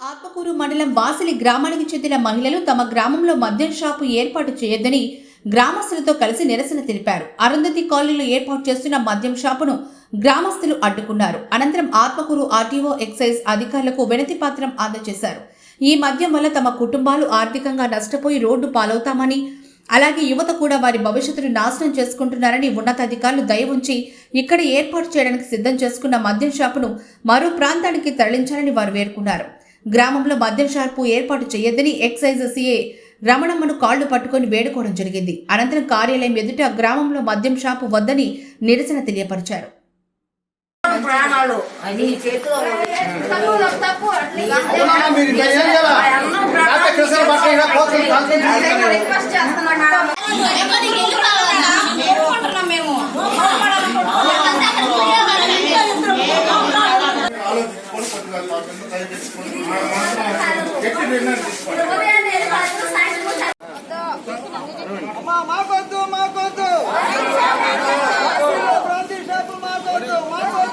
మండలం వాసిలి గ్రామానికి చెందిన మహిళలు తమ గ్రామంలో మద్యం షాపు ఏర్పాటు చేయొద్దని గ్రామస్తులతో కలిసి నిరసన తెలిపారు. అరుంధతి కాలనీలో ఏర్పాటు చేస్తున్న మద్యం షాపును గ్రామస్తులు అడ్డుకున్నారు. అనంతరం ఆత్మకూరు ఆర్టీఓ ఎక్సైజ్ అధికారులకు వినతి పత్రం అందజేశారు. ఈ మద్యం వల్ల తమ కుటుంబాలు ఆర్థికంగా నష్టపోయి రోడ్డు పాలవుతామని అలాగే యువత కూడా వారి భవిష్యత్తును నాశనం చేసుకుంటున్నారని ఉన్నతాధికారులు దయ ఉంచి ఇక్కడ ఏర్పాటు చేయడానికి సిద్ధం చేసుకున్న మద్యం షాపును మరో ప్రాంతానికి తరలించాలని వారు పేర్కొన్నారు గ్రామంలో మద్యం షాపు ఏర్పాటు చేయొద్దని ఎక్సైజ్ సిఏ రమణమ్మను కాళ్ళు పట్టుకొని వేడుకోవడం జరిగింది. అనంతరం కార్యాలయం ఎదుట గ్రామంలో మద్యం షాపు వద్దని నిరసన తెలియపరిచారు. ప్రాణాలు అది చేతిలో మీరు దయచేసుకొని మా మాత్రం గట్టి నిర్ణయం తీసుకోండి.